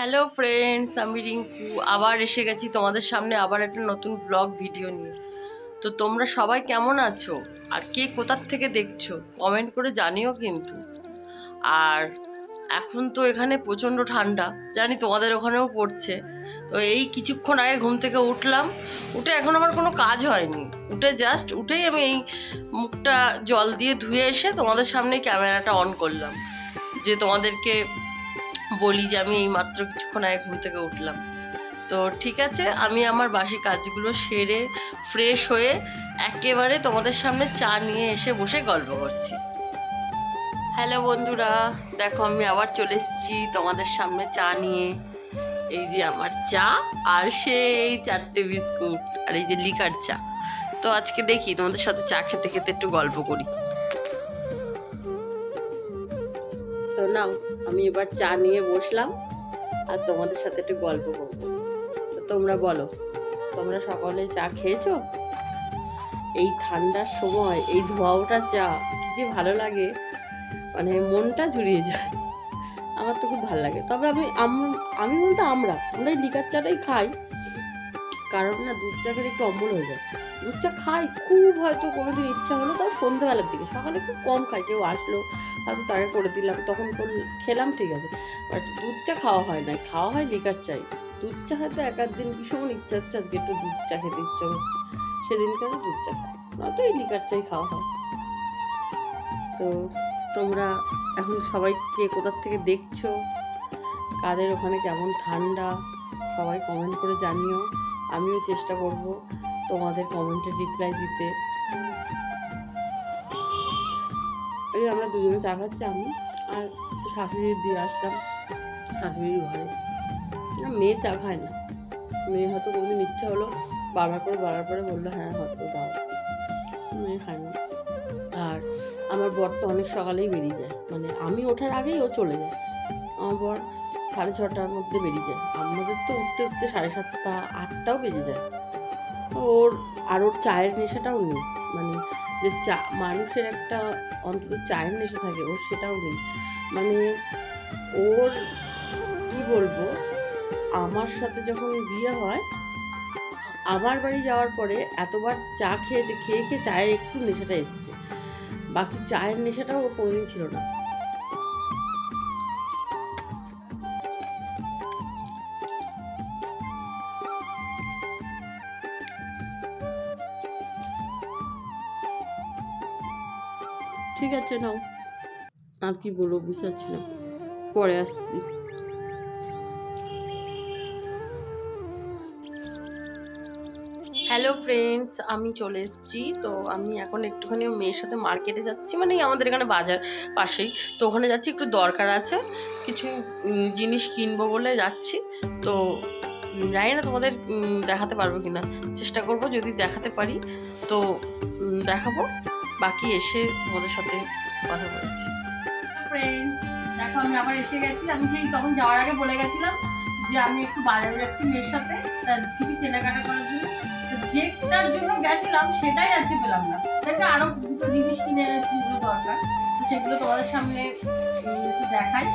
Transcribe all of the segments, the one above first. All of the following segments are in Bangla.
হ্যালো ফ্রেন্ডস আমি রিঙ্কু। আবার এসে গেছি তোমাদের সামনে আবার একটা নতুন ব্লগ ভিডিও নিয়ে। তো তোমরা সবাই কেমন আছো? আর কে কোথার থেকে দেখছ? কমেন্ট করে জানিও কিন্তু। আর এখন তো এখানে প্রচণ্ড ঠান্ডা। জানি তোমাদের ওখানেও পড়ছে। তো এই কিছুক্ষণ আগে ঘুম থেকে উঠলাম। উঠে এখন আমার কোনো কাজ হয়নি। উঠে জাস্ট উঠেই আমি এই মুখটা জল দিয়ে ধুয়ে এসে তোমাদের সামনে ক্যামেরাটা অন করলাম। যে তোমাদেরকে বলি যে আমি এই মাত্র কিছুক্ষণ আগে ঘুম থেকে উঠলাম। তো ঠিক আছে, আমি আমার বাসি কাজগুলো সেরে ফ্রেশ হয়ে একেবারে তোমাদের সামনে চা নিয়ে এসে বসে গল্প করছি। হ্যালো বন্ধুরা, দেখো আমি আবার চলে এসেছি তোমাদের সামনে চা নিয়ে। এই যে আমার চা আর সেই চারটে বিস্কুট আর এই যে লিকার চা। তো আজকে দেখি তোমাদের সাথে চা খেতে খেতে একটু গল্প করি। নাও, আমি এবার চা নিয়ে বসলাম আর তোমাদের সাথে একটু গল্প করব। তোমরা বলো, তোমরা সকালে চা খেয়েছো? এই ঠান্ডার সময়, এই ধোয়া ওঠা চা, কি যে ভালো লাগে। মানে মনটা জুড়িয়ে যায়। আমার তো খুব ভালো লাগে। তবে আমি, আম- আমি বলতে আমরা আমরা এই লিকার চাটাই খাই। কারণ না, দুধ চা খেলে একটু অম্বল হয়ে যায়। দুধ চা খাই খুব হয়তো কোনোদিন ইচ্ছা হলো তাও সন্ধ্যেবেলার দিকে। সকালে খুব কম খাই কেউ আসলো, হয়তো তাকে করে দিলাম, তখন খেলাম, ঠিক আছে। বাট দুধ চা খাওয়া হয় না খাওয়া হয় লিকার চাই দুধ চা হয়তো এক আধ দিন ভীষণ ইচ্ছা হচ্ছে, আজকে একটু দুধ চা খেতে ইচ্ছা হচ্ছে। সেদিনকে আমি দুধ চা খাই নয়তো এই লিকার চাই খাওয়া হয়। তো তোমরা এখন সবাই কে কোথার থেকে দেখছ? কাদের ওখানে কেমন ঠান্ডা? সবাই কমেন্ট করে জানিও। আমিও চেষ্টা করব। তোমাদের কমেন্টে রিপ্লাই দিতে। এই আমরা দুজনে চা খাচ্ছি আমি আর শাশুড়ি দিয়ে আসলাম শাশুড়ি ঘরে। মেয়ে চা খায় না। মেয়ে হয়তো কোনোদিন ইচ্ছা হলো বারবার করে বারবার করে বলল হ্যাঁ হয়তো দাও। মেয়ে খায় না। আর আমার বর তো অনেক সকালেই বেরিয়ে যায়। মানে আমি ওঠার আগেই ও চলে যায়। আমার বর সাড়ে ছটার মধ্যে বেরিয়ে যায়। আমাদের তো উঠতে উঠতে সাড়ে সাতটা, আটটাও বেজে যায়। ওর, আর ওর চায়ের নেশাটাও নেই। মানে যে চা, মানুষের একটা অন্তত চায়ের নেশা থাকে, ওর সেটাও নেই। মানে ওর, কি বলব, আমার সাথে যখন বিয়ে হয়, আমার বাড়ি যাওয়ার পরে এতবার চা খেয়েছে খেয়ে খেয়ে চায়ের একটু নেশাটা এসছে। বাকি চায়ের নেশাটাও ওর কোনোদিন ছিল না। ঠিক আছে, নাও। আর কি বলব, বুঝতে পারছি না। পরে আসছি। হ্যালো ফ্রেন্ডস আমি চলে এসেছি। তো আমি এখন একটুখানি মেয়ের সাথে মার্কেটে যাচ্ছি মানে আমাদের এখানে বাজার পাশেই। তো ওখানে যাচ্ছি, একটু দরকার আছে। কিছু জিনিস কিনবো বলে যাচ্ছি। তো জানি না তোমাদের দেখাতে পারব কিনা। চেষ্টা করব যদি দেখাতে পারি। তো দেখাবো। বাকি এসে তোমাদের সাথে কথা বলছি। ফ্রেন্ডস দেখো আমি আবার এসে গেছি। আমি সেই তখন যাওয়ার আগে বলে গেছিলাম যে আমি একটু বাজারে যাচ্ছি মেয়ের সাথে কিছু কেনাকাটা করার জন্য। যেটার জন্য গেছিলাম সেটাই আজকে পেলাম না। দেখে আরও দুটো জিনিস কিনে এনেছি যেগুলো দরকার। তো সেগুলো তোমাদের সামনে একটু দেখাই।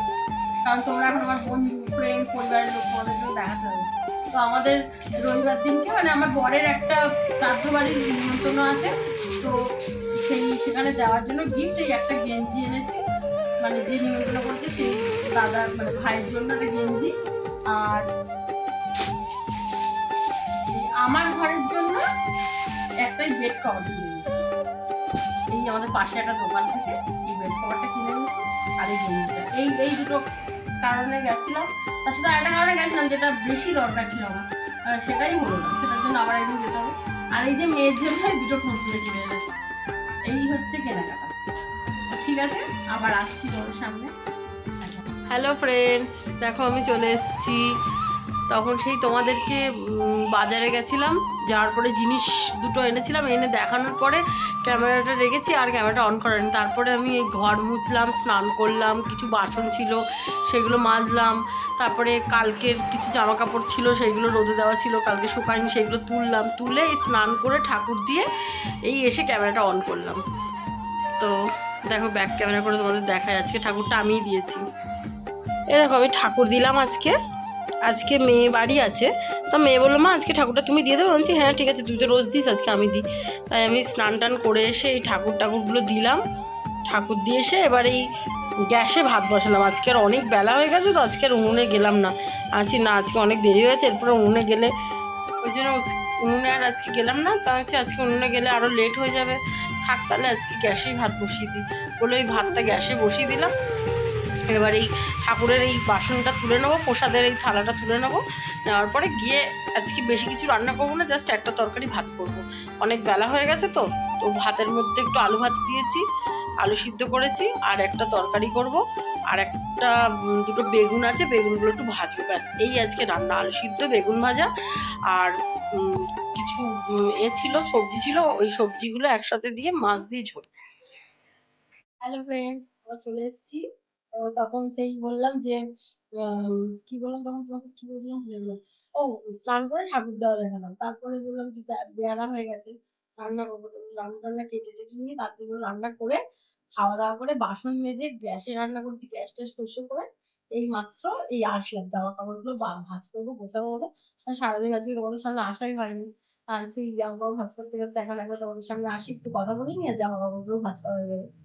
কারণ তোমরা এখন আমার বন্ধু ফ্রেন্ড পরিবারের লোক তোমাদেরকেও দেখাতে হবে। তো আমাদের রবিবার দিনকে মানে আমার বরের একটা শ্রাদ্ধ বাড়ির নিমন্ত্রণ আছে। তো সেই সেখানে যাওয়ার জন্য গিফট এই একটা গেঞ্জি এনেছি। মানে যে নিমন্ত্রণ করছে সেই দাদার মানে ভাইয়ের জন্য একটা গেঞ্জি। আর আমার ঘরের জন্য একটাই বেড কভার কিনে নিয়েছি এই আমাদের পাশে একটা দোকান থেকে, এই বেড কভারটা কিনে নিয়েছি আর এই গেঞ্জিটা। এই এই দুটো কারণে গেছিলাম। তার সাথে আরেকটা কারণে গেছিলাম যেটা বেশি দরকার ছিল আমার। সেটাই হলো না। সেটার জন্য আবার একদিন যেতে হবে। আর এই যে মেয়ের জন্য দুটো ফুলফুলে কিনে এনেছি। এই হচ্ছে ঠিক আছে? আবার আসছি সামনে। হ্যালো ফ্রেন্ডস দেখো, আমি চলে এসেছি। তখন সেই তোমাদেরকে বাজারে গেছিলাম। যাওয়ার পরে জিনিস দুটো এনেছিলাম, এনে দেখানোর পরে ক্যামেরাটা রেখেছি আর ক্যামেরাটা অন করেনি তারপরে আমি এই ঘর মুছলাম, স্নান করলাম, কিছু বাসন ছিল সেগুলো মাজলাম। তারপরে কালকের কিছু জামা কাপড় ছিল, সেইগুলো রোদে দেওয়া ছিল, কালকে শুকায়নি সেগুলো তুললাম। তুলে স্নান করে ঠাকুর দিয়ে এই এসে ক্যামেরাটা অন করলাম। তো দেখো ব্যাক ক্যামেরা করে তোমাদের দেখায়, আজকে ঠাকুরটা আমিই দিয়েছি। এ দেখো, আমি ঠাকুর দিলাম আজকে। আজকে মেয়ে বাড়ি আছে। তা মেয়ে বলল, মা, আজকে ঠাকুরটা তুমি দিয়ে দেবো? বলছি হ্যাঁ ঠিক আছে, তুই তো রোজ দিস, আজকে আমি দিই। তাই আমি স্নান টান করে এসে এই ঠাকুর ঠাকুরগুলো দিলাম। ঠাকুর দিয়ে এসে এবার এই গ্যাসে ভাত বসালাম। আজকে আর অনেক বেলা হয়ে গেছে তো, আজকে আর উনুনে গেলাম না। আছি না, আজকে অনেক দেরি হয়ে গেছে, এরপরে উনুনে গেলে ওই জন্য উনুনে আর আজকে গেলাম না। তা হচ্ছে আজকে উনুনে গেলে আরও লেট হয়ে যাবে। থাক তাহলে, আজকে গ্যাসেই ভাত বসিয়ে দিই। বলে ওই ভাতটা গ্যাসে বসিয়ে দিলাম। এবার এই ঠাকুরের এই বাসনটা তুলে নেব, প্রসাদের এই থালাটা তুলে নেব। নেওয়ার পরে গিয়ে আজকে বেশি কিছু রান্না করব না জাস্ট একটা তরকারি ভাত করব। অনেক বেলা হয়ে গেছে তো তো ভাতের মধ্যে একটু আলু ভাত দিয়েছি, আলু সিদ্ধ করেছি, আর একটা তরকারি করব। আর একটা দুটো বেগুন আছে, বেগুনগুলো একটু ভাজবো, ব্যাস। এই আজকে রান্না, আলু সিদ্ধ, বেগুন ভাজা, আর কিছু এ ছিল, সবজি ছিল, ওই সবজিগুলো একসাথে দিয়ে মাছ দিয়ে ঝোল। হ্যালো ফ্রেন্ডস চলে এসেছি। তখন সেই বললাম যে কি বললাম তখন তোমাকে কি বলছিলাম? ভুলে গেলাম। ও, স্নান করে ঠাকুর দেওয়া দেখালাম। তারপরে বললাম যে, বে- বেলা হয়ে গেছে। রান্না করব রান্না টান্না কেটে টেটে নিয়ে তারপরে রান্না করে খাওয়া দাওয়া করে বাসন মেজে গ্যাসে রান্না করছি, গ্যাস ট্যাস পরিষ্কার করে এই মাত্র এই আসলাম। জামা কাপড়গুলো ভাঁজ করব গোছাবো বলে আর সারাদিন আজকে তোমাদের সামনে আসাই হয়নি। আনছি জামা কাপড় ভাঁজ করতে করতে এখন একবার তোমাদের সামনে আসি, একটু কথা বলে নিয়ে জামা কাপড়গুলো ভাঁজ করা হয়ে যাবে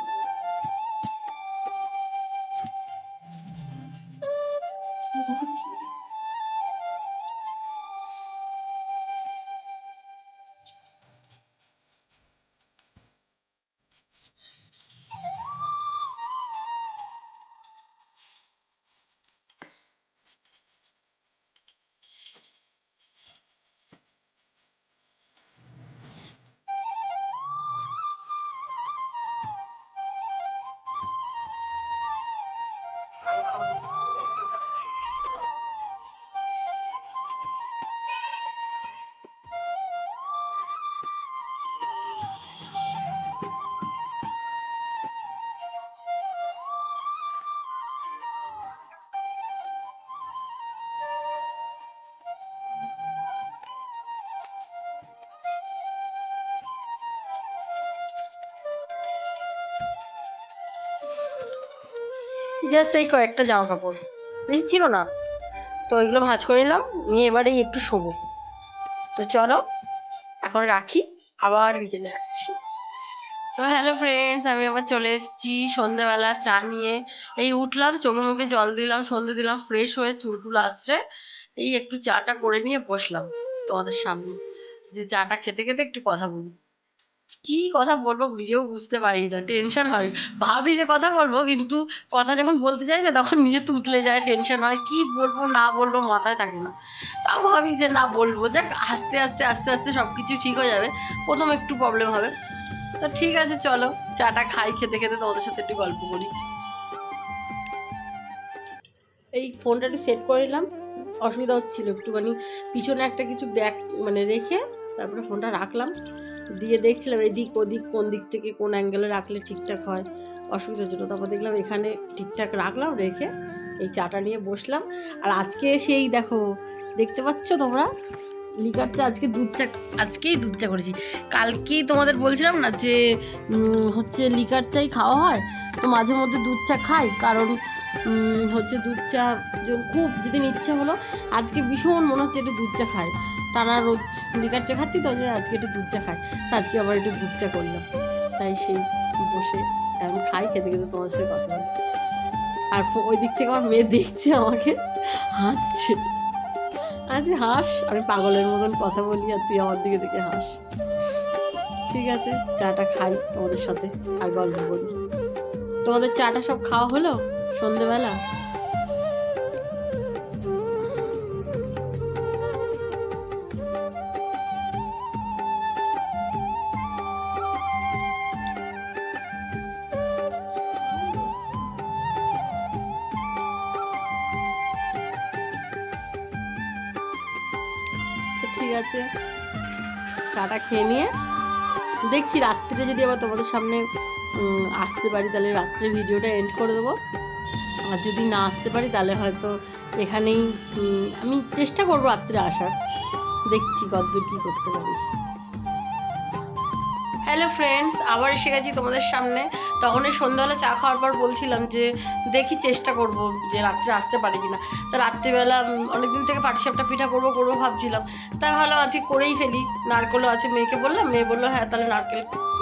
chính dịch জাস্ট এই কয়েকটা জামা কাপড়। বেশি ছিল না। তো ওইগুলো ভাঁজ করে নিলাম, নিয়ে এবারে একটু শোবো। তো চলো, এখন রাখি, আবার বিকেলে আসছি। তো হ্যালো ফ্রেন্ডস আমি আবার চলে এসেছি সন্ধ্যেবেলা চা নিয়ে। এই উঠলাম, চোখে মুখে জল দিলাম, সন্ধে দিলাম ফ্রেশ হয়ে চুলটুল আসছে। এই একটু চাটা করে নিয়ে বসলাম তোমাদের সামনে। যে চাটা খেতে খেতে একটু কথা বলি। কি কথা বলব নিজেও বুঝতে পারি না টেনশন হয়। ভাবি যে কথা বলব, কিন্তু কথা যখন বলতে যাই না, তখন নিজে তুতলে যায় টেনশন হয়। কি বলব, না বলব মাথায় থাকে না। তাও ভাবি যে না বলব, যাক, আস্তে আস্তে আস্তে আস্তে সব কিছু ঠিক হয়ে যাবে। প্রথম একটু প্রবলেম হবে। তো ঠিক আছে, চলো, চাটা খাই, খেতে খেতে তোমাদের সাথে একটু গল্প করি। এই ফোনটা একটু সেট করে নিলাম। অসুবিধা হচ্ছিল একটুখানি। পিছনে একটা কিছু ব্যাগ মানে রেখে তারপরে ফোনটা রাখলাম। দিয়ে দেখছিলাম এদিক ওদিক কোন দিক থেকে কোন অ্যাঙ্গেলে রাখলে ঠিকঠাক হয়। অসুবিধা হচ্ছিল তারপর দেখলাম এখানে ঠিকঠাক রাখলাম, রেখে এই চাটা নিয়ে বসলাম। আর আজকে সেই দেখো, দেখতে পাচ্ছ তোমরা? লিকার চা, আজকে দুধ চা, আজকেই দুধ চা করেছি। কালকেই তোমাদের বলছিলাম না যে হচ্ছে লিকার চাই খাওয়া হয়, তো মাঝে মধ্যে দুধ চা খাই। কারণ হচ্ছে দুধ চা খুব যেদিন ইচ্ছা হলো, আজকে ভীষণ মনে হচ্ছে একটু দুধ চা খাই। টানা রোজ লিকার চা খাচ্ছি, তো আজকে একটু দুধ চা খাই। আজকে আবার একটু দুধ চা করলাম তাই সেই বসে এখন খাই খেতে খেতে তোমার সাথে কথা বলি আর ওই দিক থেকে আমার মেয়ে দেখছে আমাকে, হাসছে। আজ হাস, আমি পাগলের মতন কথা বলি আর তুই আমার দিকে দেখে হাস। ঠিক আছে, চাটা খাই তোমাদের সাথে, আর গল্প করি তোমাদের চাটা সব খাওয়া হলো সন্ধেবেলা? গেছে চাটা খেয়ে নিয়ে। দেখছি রাত্রিরে যদি আবার তোমাদের সামনে আসতে পারি, তাহলে রাত্রে ভিডিওটা এন্ড করে দেবো। আর যদি না আসতে পারি, তাহলে হয়তো এখানেই আমি চেষ্টা করব রাত্রে আসার। দেখছি কতদূর কী করতে পারি। হ্যালো ফ্রেন্ডস আবার এসে গেছি তোমাদের সামনে। তখন এই সন্ধ্যাবেলা চা খাওয়ার পর বলছিলাম যে, দেখি চেষ্টা করব যে রাত্রে আসতে পারি কি না তো রাত্রিবেলা অনেকদিন থেকে পাটিসাপটা পিঠা করব করব ভাবছিলাম। তাই ভাবলাম আজকে করেই ফেলি। নারকেলও আছে, মেয়েকে বললাম। মেয়ে বলল হ্যাঁ তাহলে নারকেল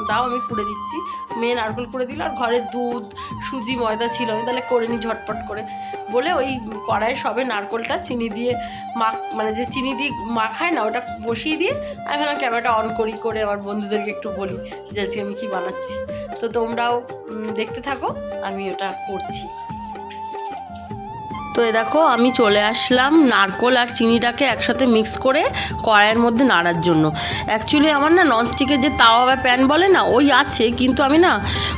দাও, আমি কুড়ে দিচ্ছি। মেয়ে নারকেল করে দিল, আর ঘরে দুধ, সুজি, ময়দা ছিল, আমি তাহলে করে নিই ঝটপট করে। বলে ওই কড়াই সবে নারকেলটা, চিনি দিয়ে মাখ মানে যে চিনি দিয়ে মাখায় না, ওটা বসিয়ে দিয়ে আমি ভাবলাম, ক্যামেরাটা অন করি, করে আমার বন্ধুদেরকে একটু বলি যে, আজকে আমি কী বানাচ্ছি? তো তোমরাও দেখতে থাকো আমি ওটা করছি। তো এ দেখো আমি চলে আসলাম নারকোল আর চিনিটাকে একসাথে মিক্স করে কড়াইয়ের মধ্যে নাড়ার জন্য। অ্যাকচুয়ালি আমার না ননস্টিকের যে তাওয়া বা প্যান বলে না ওই আছে কিন্তু আমি না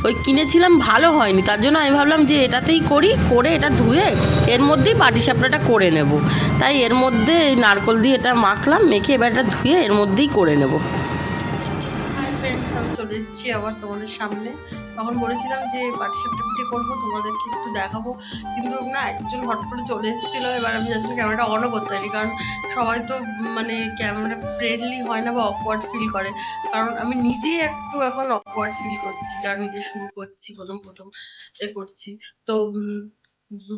ওই কিনেছিলাম ভালো হয়নি। তার জন্য আমি ভাবলাম যে এটাতেই করি করে এটা ধুয়ে এর মধ্যেই পাটিসাপটাটা করে নেব। তাই এর মধ্যে এই নারকোল দিয়ে এটা মাখলাম মেখে এবার এটা ধুয়ে এর মধ্যেই করে নেব। চলে এসেছি আবার তোমাদের সামনে। তখন বলেছিলাম যে পাটিসাপটা করব, তোমাদেরকে একটু দেখাবো। কিন্তু না, একজন হট করে চলে এসেছিল। এবার আমি যাচ্ছি ক্যামেরাটা অনও করতে পারি কারণ সবাই তো মানে ক্যামেরা ফ্রেন্ডলি হয় না বা অকওয়ার্ড ফিল করে। কারণ আমি নিজেই একটু এখন অকওয়ার্ড ফিল করছি। কারণ নিজে শুরু করছি, প্রথম প্রথম এ করছি। তো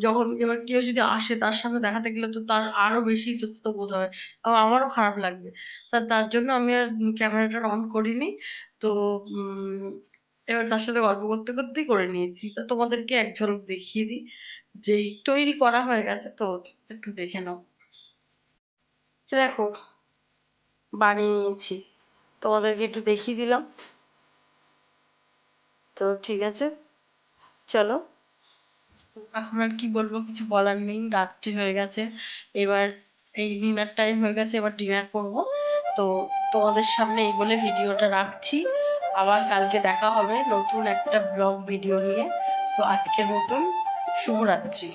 যখন এবার কেউ যদি আসে, তার সামনে দেখাতে গেলে তো তার আরও বেশি তো বোধ হয়। এবং আমারও খারাপ লাগবে। তা, তার জন্য আমি আর ক্যামেরাটা অন করিনি। তো এবার তার সাথে গল্প করতে করতেই করে নিয়েছি। তা তোমাদেরকে এক ঝলক দেখিয়ে দিই যে তৈরি করা হয়ে গেছে, তো একটু দেখে নাও। দেখো, বানিয়ে নিয়েছি। তোমাদেরকে একটু দেখিয়ে দিলাম। তো ঠিক আছে, চলো। এখন আর কি বলব, কিছু বলার নেই, রাত্রি হয়ে গেছে। এবার এই ডিনার টাইম হয়ে গেছে, এবার ডিনার করব। তো তোমাদের সামনে এই বলে ভিডিওটা রাখছি। আবার কালকে দেখা হবে নতুন একটা ব্লগ ভিডিও নিয়ে। তো আজকের মতন শুভরাত্রি।